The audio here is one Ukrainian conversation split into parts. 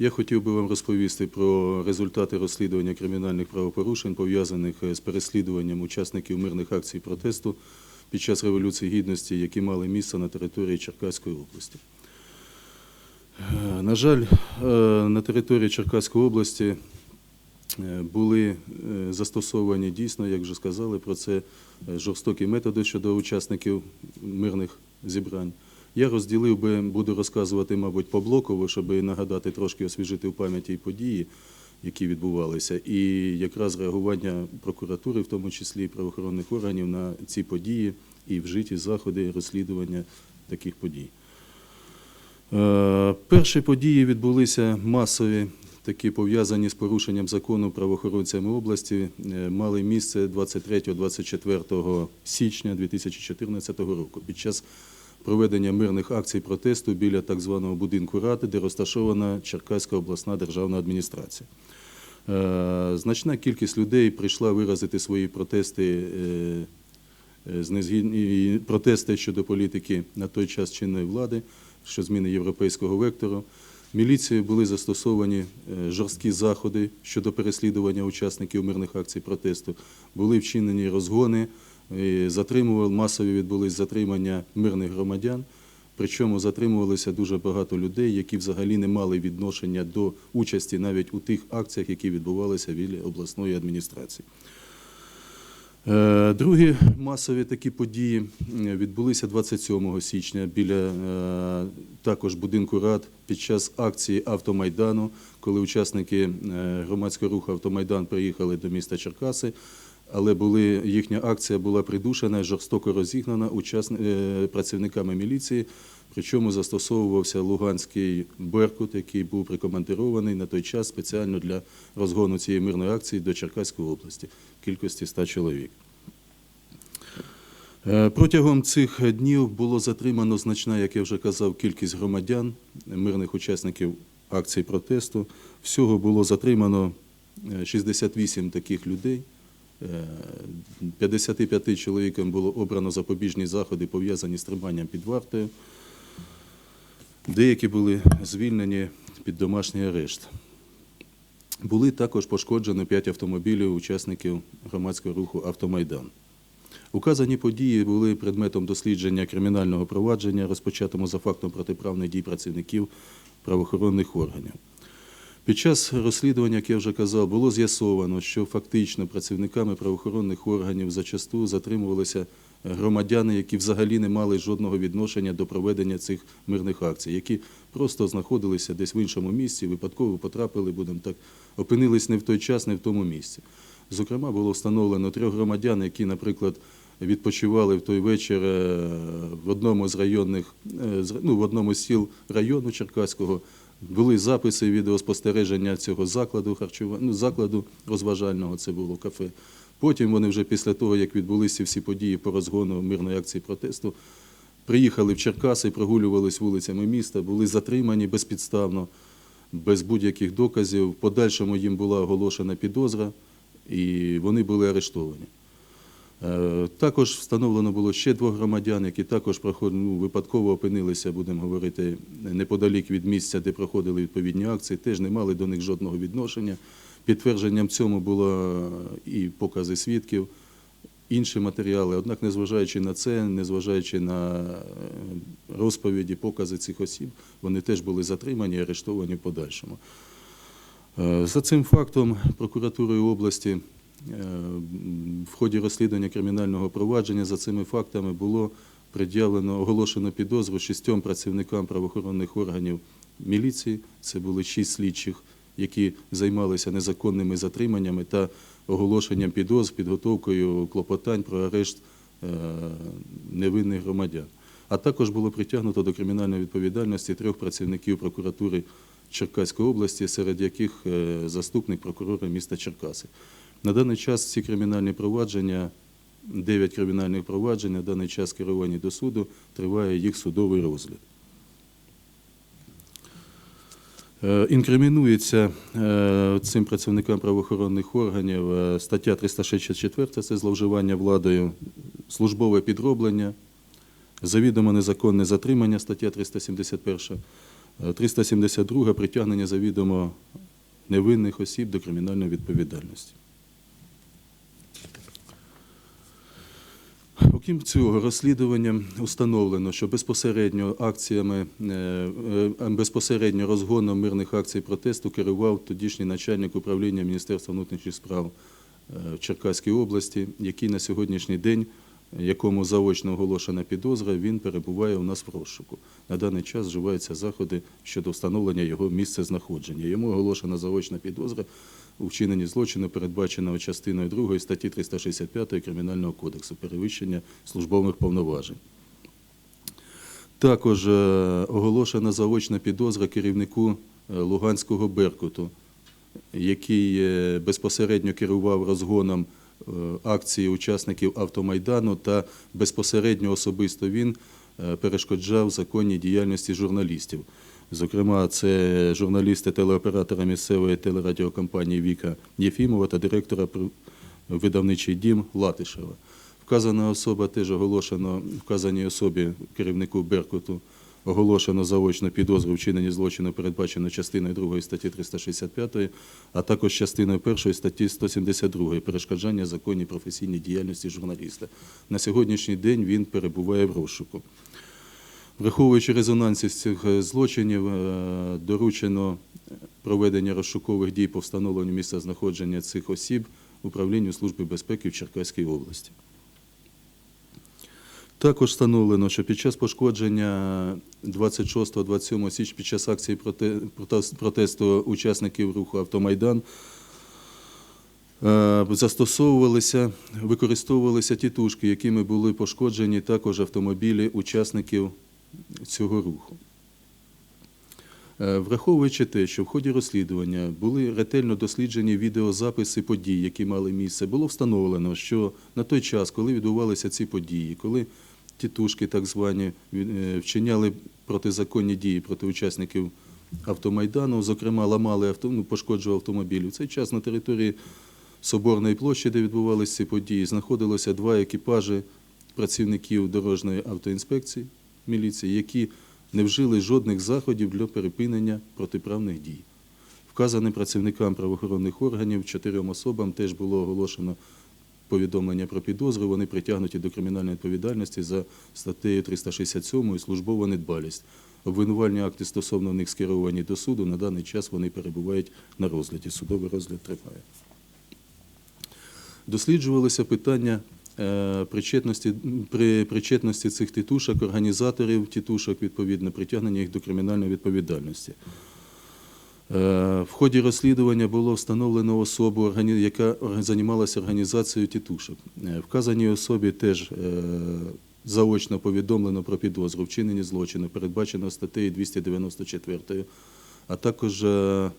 Я хотів би вам розповісти про результати розслідування кримінальних правопорушень, пов'язаних е, з переслідуванням учасників мирних акцій протесту під час Революції Гідності, які мали місце на території Черкаської області. Е, На жаль, е, на території Черкаської області були застосовані дійсно, як вже сказали про це, жорстокі методи щодо учасників мирних зібрань. Я розділив би, буду розказувати, мабуть, поблоково, щоб нагадати трошки освіжити в пам'яті і події, які відбувалися, і якраз реагування прокуратури, в тому числі і правоохоронних органів, на ці події і вжиті заходи розслідування таких подій. Е, Перші події відбулися масові, такі пов'язані з порушенням закону правоохоронцями області, е, мали місце 23-24 січня 2014 року під час проведення мирних акцій протесту біля так званого будинку Ради, де розташована Черкаська обласна державна адміністрація. Е, Значна кількість людей прийшла виразити свої протести е, е, протести щодо політики на той час чинної влади, що зміни європейського вектору. Міліцією були застосовані жорсткі заходи щодо переслідування учасників мирних акцій протесту. Були вчинені розгони, е, затримували, масові відбулись затримання мирних громадян. Причому затримувалося дуже багато людей, які взагалі не мали відношення до участі навіть у тих акціях, які відбувалися біля обласної адміністрації. Е, Другі масові такі події е, відбулися 27 січня біля е, також будинку рад під час акції Автомайдану, коли учасники громадського руху Автомайдан приїхали до міста Черкаси, але були, їхня акція була придушена, жорстоко розігнана е, працівниками міліції. Причому застосовувався Луганський Беркут, який був прикомандирований на той час спеціально для розгону цієї мирної акції до Черкаської області кількості 100 чоловік. Е, Протягом цих днів було затримано значна, як я вже казав, кількість громадян, мирних учасників акцій протесту. Всього було затримано е, 68 таких людей. Е, 55 чоловікам було обрано запобіжні заходи, пов'язані з триманням під вартою. Деякі були звільнені під домашній арешт. Були також пошкоджені 5 автомобілів учасників громадського руху Автомайдан. Указані події були предметом дослідження кримінального провадження, розпочатому за фактом протиправних дій працівників правоохоронних органів. Під час розслідування, як я вже казав, було з'ясовано, що фактично працівниками правоохоронних органів зачасту затримувалися громадяни, які взагалі не мали жодного відношення до проведення цих мирних акцій, які просто знаходилися десь в іншому місці, випадково потрапили, будемо так, опинились не в той час, не в тому місці. Зокрема, було встановлено трьох громадян, які, наприклад, відпочивали в той вечір е, в одному з районних, е, ну, в одному з сіл району Черкаського. Були записи відеоспостереження цього закладу харчування, ну, закладу розважального, це було кафе. Потім вони вже після того, як відбулися всі події по розгону мирної акції протесту, приїхали в Черкаси, прогулювались вулицями міста, були затримані безпідставно, без будь-яких доказів. В подальшому їм була оголошена підозра, і вони були арештовані. Е, Також встановлено було ще двох громадян, які також ну, випадково опинилися, будемо говорити, неподалік від місця, де проходили відповідні акції, теж не мали до них жодного відношення. Підтвердженням цьому було і покази свідків, інші матеріали. Однак, незважаючи на це, незважаючи на е, розповіді, покази цих осіб, вони теж були затримані і арештовані в подальшому. Е, За цим фактом прокуратурою області е, в ході розслідування кримінального провадження за цими фактами було пред'явлено оголошено підозру шістьом працівникам правоохоронних органів міліції. Це були шість слідчих, які займалися незаконними затриманнями та оголошенням підозр, підготовкою клопотань про арешт е, невинних громадян. А також було притягнуто до кримінальної відповідальності трьох працівників прокуратури Черкаської області, серед яких е, заступник прокурора міста Черкаси. На даний час ці кримінальні провадження, дев'ять кримінальних проваджень, на даний час керовані до суду, триває їх судовий розгляд. Е, Інкримінується е, цим працівникам правоохоронних органів е, стаття 364 – це зловживання владою, службове підроблення, завідомо незаконне затримання, стаття 371, Е, 372 притягнення завідомо невинних осіб до кримінальної відповідальності. Окрім цього, розслідуванням установлено, що безпосередньо акціями, е, е, безпосередньо розгоном мирних акцій протесту керував тодішній начальник управління Міністерства внутрішніх справ е, в Черкаській області, який на сьогоднішній день, якому заочно оголошена підозра, він перебуває у нас в розшуку. На даний час вживаються заходи щодо встановлення його місця знаходження. Йому оголошена заочна підозра у вчиненні злочину, передбаченого частиною 2 статті 365 Кримінального кодексу перевищення службових повноважень. Також е, оголошена заочна підозра керівнику е, Луганського Беркуту, який е, безпосередньо керував розгоном акції учасників автомайдану та безпосередньо особисто він перешкоджав законній діяльності журналістів. Зокрема, це журналісти телеоператора місцевої телерадіокомпанії Віка Єфімова та директора видавничий дім Латишева. Вказана особа теж оголошено вказаній особі керівнику Беркуту оголошено заочно підозру в вчиненні злочину, передбачено частиною 2 статті 365, а також частиною 1 статті 172 перешкоджання законній професійній діяльності журналіста. На сьогоднішній день він перебуває в розшуку. Враховуючи резонансність цих е, злочинів, е, доручено проведення розшукових дій по встановленню місця знаходження цих осіб управлінню Служби безпеки в Черкаській області. Також встановлено, що під час пошкодження 26-27 січня під час акції протесту учасників руху Автомайдан е, застосовувалися, використовувалися тітушки, якими були пошкоджені також автомобілі учасників цього руху. Е, Враховуючи те, що в ході розслідування були ретельно досліджені відеозаписи подій, які мали місце, було встановлено, що на той час, коли відбувалися ці події, коли тітушки так звані е, вчиняли протизаконні дії проти учасників автомайдану, зокрема ламали авто, ну, пошкоджували автомобілі. В цей час на території Соборної площі, де відбувалися ці події, знаходилося два екіпажі працівників дорожньої автоінспекції міліції, які не вжили жодних заходів для перепинення протиправних дій. Вказаним працівникам правоохоронних органів, чотирьом особам теж було оголошено повідомлення про підозру. Вони притягнуті до кримінальної відповідальності за статтею 367 службова недбалість. Обвинувальні акти стосовно них скеровані до суду. На даний час вони перебувають на розгляді. Судовий розгляд триває. Досліджувалися питання причетності, при причетності цих тітушок, організаторів тітушок, відповідно, притягнення їх до кримінальної відповідальності. Е, В ході розслідування було встановлено особу, яка займалася організацією тітушок. Е, Вказаній особі теж е, заочно повідомлено про підозру вчиненні злочину, передбачено статтею 294, а також е,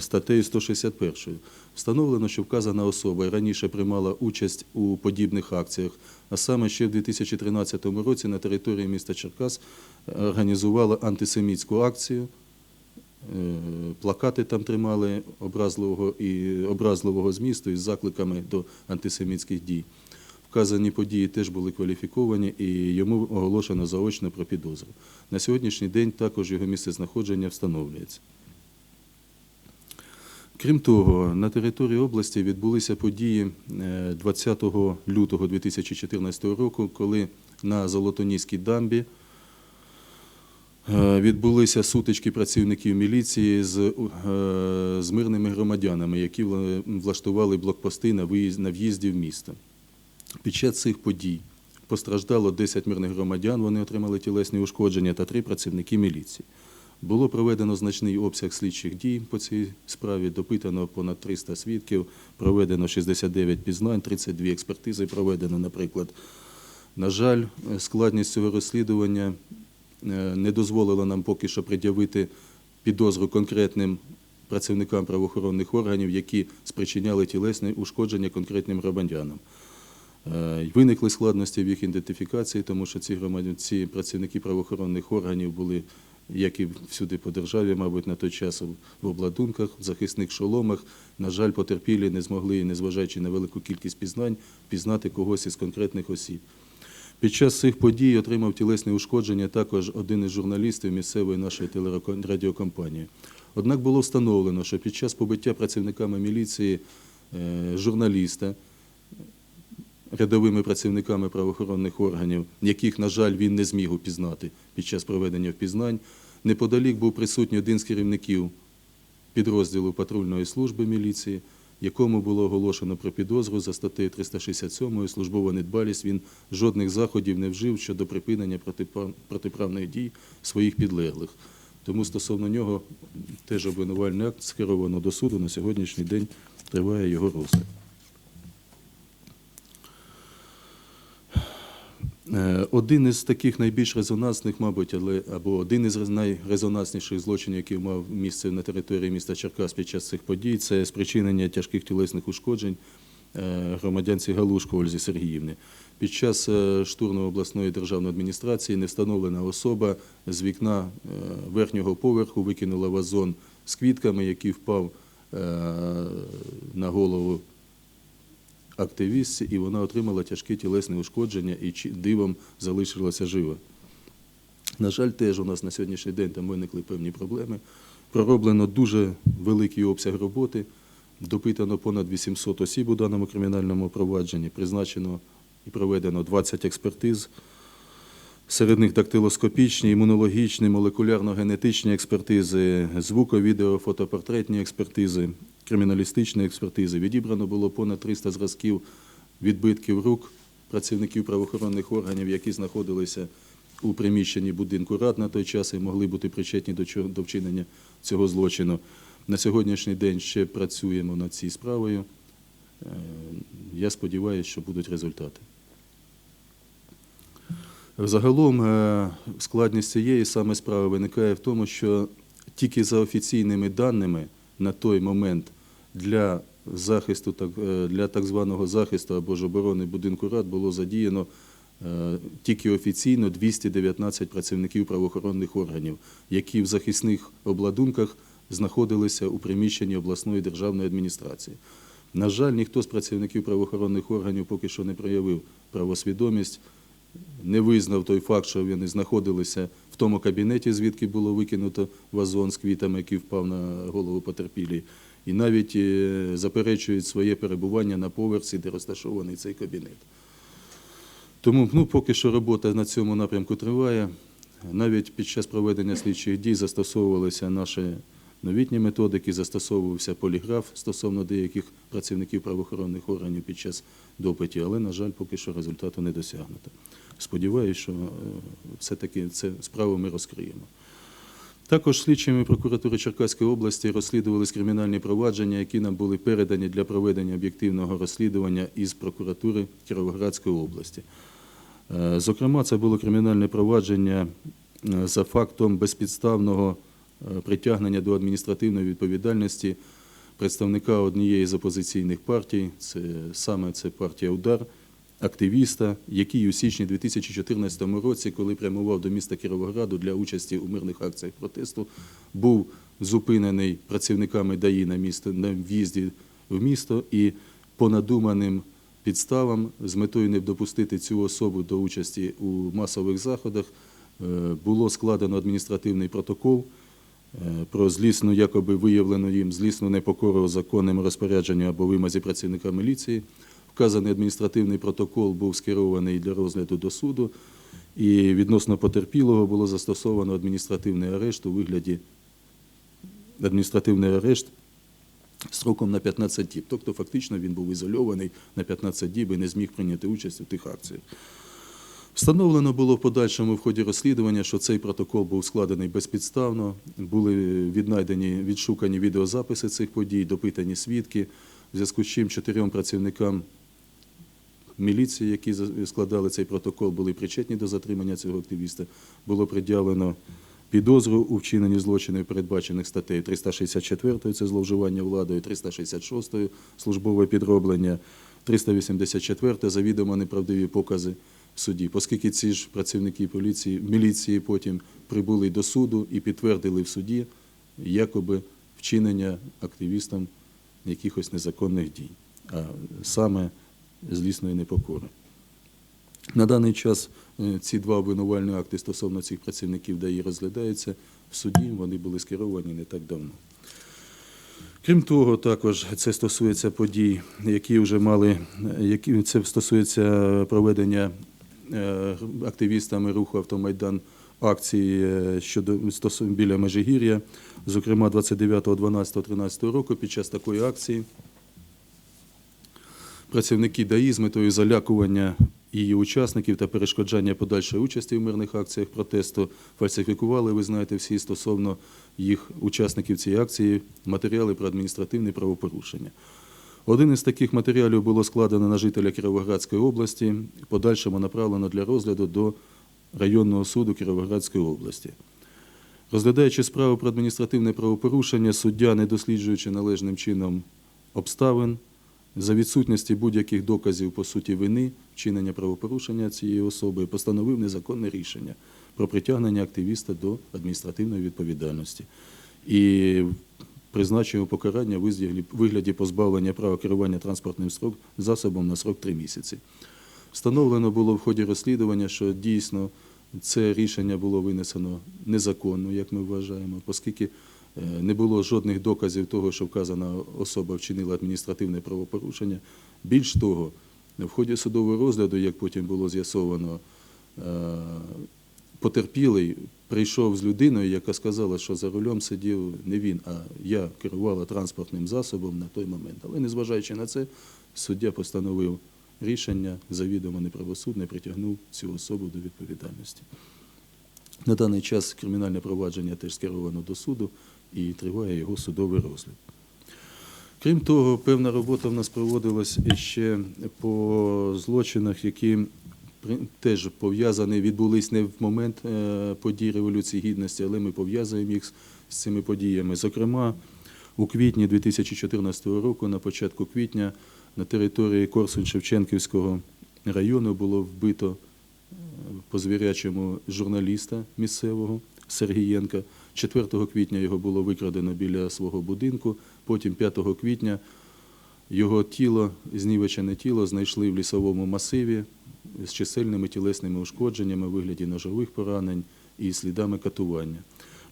статтею 161. Встановлено, що вказана особа раніше приймала участь у подібних акціях, а саме ще в 2013 році на території міста Черкас е, організувала антисемітську акцію. Е, Плакати там тримали образливого і образливого змісту із закликами до антисемітських дій. Вказані події теж були кваліфіковані і йому оголошено заочно про підозру. На сьогоднішній день також його місце знаходження встановлюється. Крім того, на території області відбулися події е, 20 лютого 2014 року, коли на Золотоніській дамбі Е, Відбулися сутички працівників міліції з, е, з мирними громадянами, які влаштували блокпости на на в'їзді в місто. Під час цих подій постраждало 10 мирних громадян, вони отримали тілесні ушкодження та 3 працівники міліції. Було проведено значний обсяг слідчих дій по цій справі, допитано понад 300 свідків, проведено 69 пізнань, 32 експертизи проведено, наприклад. На жаль, складність цього розслідування е, не дозволила нам поки що пред'явити підозру конкретним працівникам правоохоронних органів, які спричиняли тілесне ушкодження конкретним громадянам. Е, Виникли складності в їх ідентифікації, тому що ці громадяни, ці працівники правоохоронних органів були, як і всюди по державі, мабуть, на той час в обладунках, в захисних шоломах. На жаль, потерпілі не змогли, незважаючи на велику кількість пізнань, пізнати когось із конкретних осіб. Під час цих подій отримав тілесне ушкодження також один із журналістів місцевої нашої телерадіокомпанії. Однак було встановлено, що під час побиття працівниками міліції е, журналіста, рядовими працівниками правоохоронних органів, яких, на жаль, він не зміг упізнати під час проведення впізнань, неподалік був присутній один з керівників підрозділу патрульної служби міліції, якому було оголошено про підозру за статтею 367 службова недбалість. Він жодних заходів не вжив щодо припинення протиправних дій своїх підлеглих. Тому стосовно нього теж обвинувальний акт скеровано до суду. На сьогоднішній день триває його розгляд. Один із таких найбільш резонансних, мабуть, але або один із найрезонансніших злочинів, який мав місце на території міста Черкас під час цих подій, це спричинення тяжких тілесних ушкоджень е, громадянці Галушко Ользі Сергіївни. Під час е, штурму обласної державної адміністрації невстановлена особа з вікна е, верхнього поверху викинула вазон з квітками, який впав е, на голову активістці, і вона отримала тяжкі тілесні ушкодження і дивом залишилася жива. На жаль, теж у нас на сьогоднішній день там виникли певні проблеми. Пророблено дуже великий обсяг роботи, допитано понад 800 осіб у даному кримінальному провадженні, призначено і проведено 20 експертиз. Серед них дактилоскопічні, імунологічні, молекулярно-генетичні експертизи, звуко-, відео, фотопортретні експертизи, криміналістичні експертизи. Відібрано було понад 300 зразків відбитків рук працівників правоохоронних органів, які знаходилися у приміщенні будинку рад на той час і могли бути причетні до вчинення цього злочину. На сьогоднішній день ще працюємо над цією справою. Е, Я сподіваюся, що будуть результати. Загалом е, складність цієї саме справи виникає в тому, що тільки за офіційними даними на той момент для захисту е, для так званого захисту або ж оборони будинку рад було задіяно е, тільки офіційно 219 працівників правоохоронних органів, які в захисних обладунках знаходилися у приміщенні обласної державної адміністрації. На жаль, ніхто з працівників правоохоронних органів поки що не проявив правосвідомість, не визнав той факт, що вони знаходилися в тому кабінеті, звідки було викинуто вазон з квітами, який впав на голову потерпілій, і навіть е, заперечують своє перебування на поверсі, де розташований цей кабінет. Тому ну, поки що робота на цьому напрямку триває. Навіть під час проведення слідчих дій застосовувалися наші новітні методики, застосовувався поліграф стосовно деяких працівників правоохоронних органів під час допитів, але, на жаль, поки що результату не досягнуто. Сподіваюся, що е, все-таки цю справу ми розкриємо. Також слідчими прокуратури Черкаської області розслідувались кримінальні провадження, які нам були передані для проведення об'єктивного розслідування із прокуратури Кіровоградської області. Е, Зокрема, це було кримінальне провадження е, за фактом безпідставного притягнення до адміністративної відповідальності представника однієї з опозиційних партій, це саме це партія Удар, активіста, який у січні 2014 році, коли прямував до міста Кіровограду для участі у мирних акціях протесту, був зупинений працівниками ДАІ на місто на в'їзді в місто і по надуманим підставам з метою не допустити цю особу до участі у масових заходах е, було складено адміністративний протокол е, про злісну, якоби виявлену їм злісну непокору законним розпорядженню або вимазі працівника міліції. Вказаний адміністративний протокол був скерований для розгляду до суду, і відносно потерпілого було застосовано адміністративний арешт у вигляді адміністративний арешт строком на 15 діб. Тобто, фактично, він був ізольований на 15 діб і не зміг прийняти участь у тих акціях. Встановлено було в подальшому в ході розслідування, що цей протокол був складений безпідставно, були віднайдені відшукані відеозаписи цих подій, допитані свідки, в зв'язку з чим чотирьом працівникам міліції, які складали цей протокол, були причетні до затримання цього активіста. Було приділено підозру у вчиненні злочинів, передбачених статтею 364 це зловживання владою, 366 службове підроблення, 384 завідомо неправдиві покази в суді. Оскільки ці ж працівники поліції, міліції потім прибули до суду і підтвердили в суді якоби вчинення активістам якихось незаконних дій, а саме злісної непокори. На даний час е, ці два обвинувальні акти стосовно цих працівників ДАІ розглядаються в суді, вони були скеровані не так давно. Крім того, також це стосується подій, які вже мали, які це стосується проведення е, активістами руху Автомайдан акції е, щодо біля Межигір'я, зокрема 29, 12, 13 року під час такої акції працівники ДАІ з метою залякування її учасників та перешкоджання подальшої участі в мирних акціях протесту фальсифікували, ви знаєте, всі стосовно їх учасників цієї акції матеріали про адміністративне правопорушення. Один із таких матеріалів було складено на жителя Кіровоградської області, подальшому направлено для розгляду до районного суду Кіровоградської області. Розглядаючи справу про адміністративне правопорушення, суддя, не досліджуючи належним чином обставин, за відсутності будь-яких доказів по суті вини, вчинення правопорушення цієї особи, постановив незаконне рішення про притягнення активіста до адміністративної відповідальності і призначив покарання в вигляді- позбавлення права керування транспортним строк засобом на срок 3 місяці. Встановлено було в ході розслідування, що дійсно це рішення було винесено незаконно, як ми вважаємо, оскільки не було жодних доказів того, що вказана особа вчинила адміністративне правопорушення. Більш того, в ході судового розгляду, як потім було з'ясовано, е, потерпілий прийшов з людиною, яка сказала, що за рулем сидів не він, а я керувала транспортним засобом на той момент. Але незважаючи на це, суддя постановив рішення завідомо неправосудне, притягнув цю особу до відповідальності. На даний час кримінальне провадження теж скеровано до суду і триває його судовий розгляд. Крім того, певна робота в нас проводилась ще по злочинах, які теж пов'язані, відбулись не в момент е, подій Революції Гідності, але ми пов'язуємо їх з- цими подіями. Зокрема, у квітні 2014 року, на початку квітня, на території Корсунь-Шевченківського району було вбито е, по звірячому журналіста місцевого Сергієнка. 4 квітня його було викрадено біля свого будинку. Потім 5 квітня його тіло, знівечене тіло, знайшли в лісовому масиві з чисельними тілесними ушкодженнями вигляді ножових поранень і слідами катування.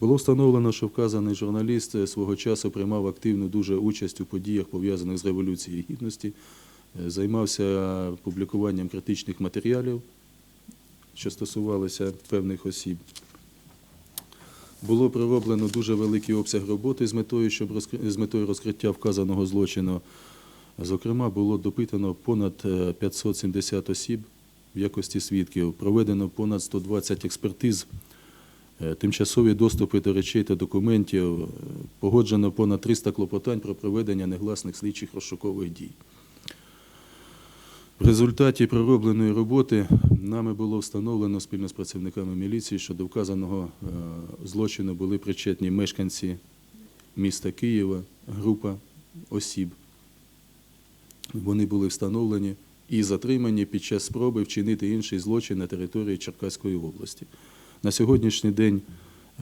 Було встановлено, що вказаний журналіст свого часу приймав активну дуже участь у подіях, пов'язаних з Революцією Гідності, е, займався публікуванням критичних матеріалів, що стосувалися певних осіб. Було пророблено дуже великий обсяг роботи з метою, щоб з метою розкриття вказаного злочину. Зокрема, було допитано понад е, 570 осіб в якості свідків, проведено понад 120 експертиз, е, тимчасові доступи до речей та документів, е, погоджено понад 300 клопотань про проведення негласних слідчих розшукових дій. В результаті проробленої роботи нами було встановлено спільно з працівниками міліції, що до вказаного е, злочину були причетні мешканці міста Києва, група осіб. Вони були встановлені і затримані під час спроби вчинити інший злочин на території Черкаської області. На сьогоднішній день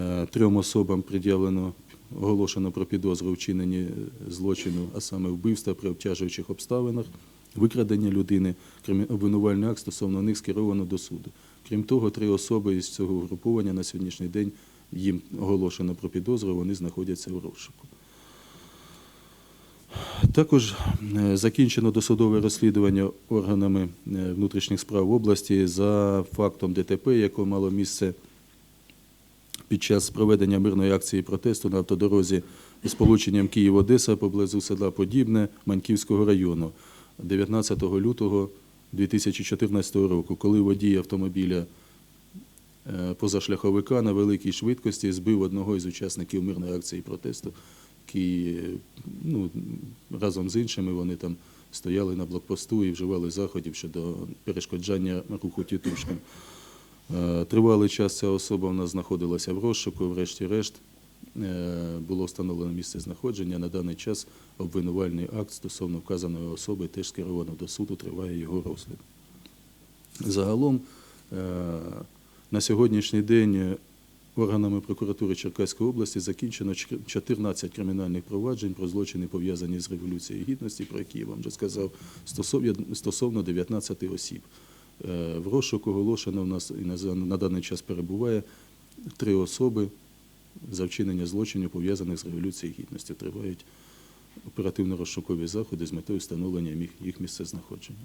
е, трьом особам пред'явлено оголошено про підозру вчиненні е, злочину, а саме вбивства при обтяжуючих обставинах, викрадення людини, обвинувальний акт стосовно них скеровано до суду. Крім того, три особи із цього угруповання на сьогоднішній день їм оголошено про підозру, вони знаходяться у розшуку. Також е, закінчено досудове розслідування органами е, внутрішніх справ області за фактом ДТП, яке мало місце під час проведення мирної акції протесту на автодорозі з полученням Київ-Одеса поблизу села Подібне Маньківського району 19 лютого 2014 року, коли водій автомобіля е, позашляховика на великій швидкості збив одного із учасників мирної акції протесту, е, ну, разом з іншими вони там стояли на блокпосту і вживали заходів щодо перешкоджання руху тітушкам. Е, Тривалий час ця особа в нас знаходилася в розшуку, врешті-решт було встановлено місце знаходження. На даний час обвинувальний акт стосовно вказаної особи теж скеровано до суду, триває його розгляд. Загалом е, на сьогоднішній день е, органами прокуратури Черкаської області закінчено 14 кримінальних проваджень про злочини, пов'язані з Революцією Гідності, про які я вам вже сказав, стосовно- стосовно 19 осіб. Е, В розшуку оголошено в нас і на даний час перебуває три особи за вчинення злочинів, пов'язаних з Революцією Гідності. Тривають оперативно-розшукові заходи з метою встановлення їх- місцезнаходження.